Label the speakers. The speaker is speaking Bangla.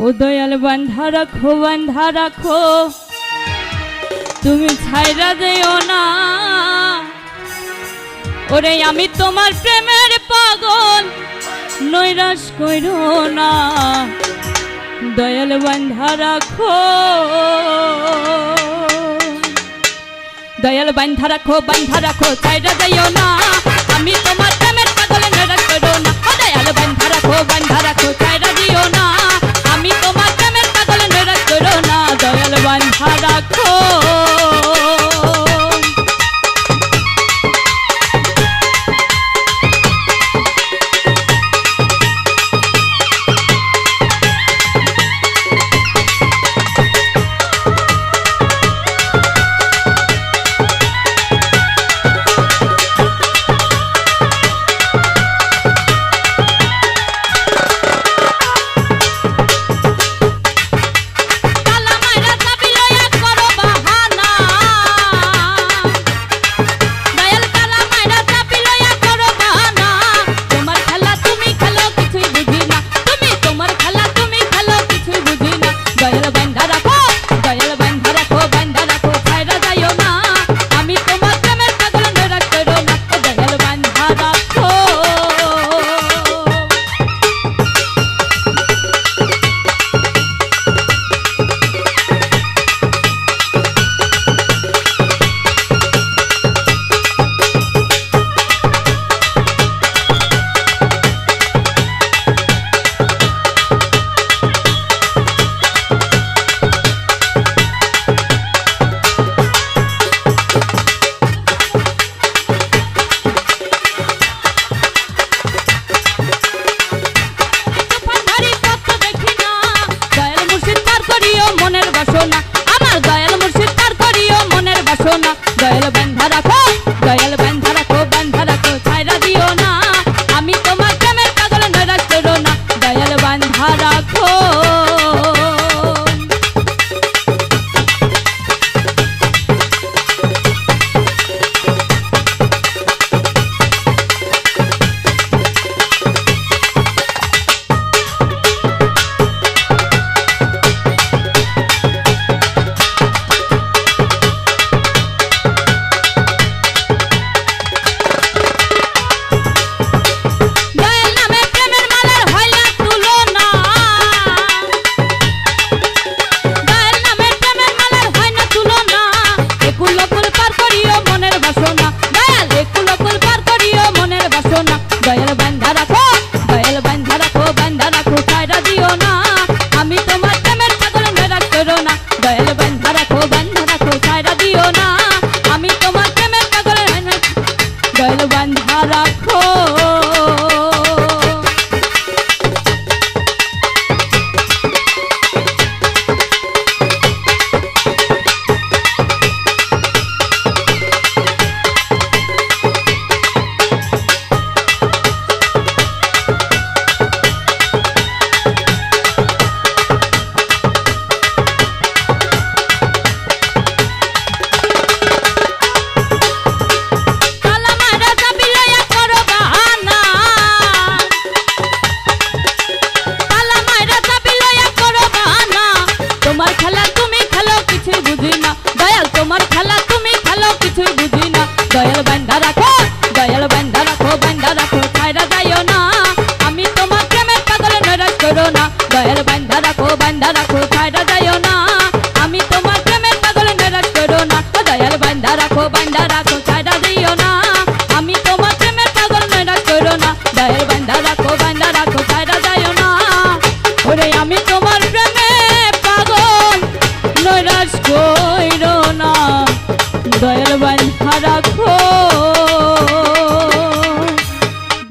Speaker 1: ও দয়াল বান্ধা রাখো বান্ধা রাখো। তুমি ছাইরা দেও না। ওরে, আমি তোমার প্রেমের পাগল, নৈরাশ কইর না। দয়াল বান্ধা রাখো। দয়াল বান্ধা রাখো বান্ধা রাখো, ছাইরা দেও না। আমি তোমার রাখো না দয়াল বান্ধা রাখো। দয়াল বান্ধা রাখো, দয়াল বান্ধা রাখো বান্ধা রাখো কায়রা দিও না। আমি তোমার প্রেমের পাগল না রাখো না। দয়াল বান্ধা রাখো, বান্ধা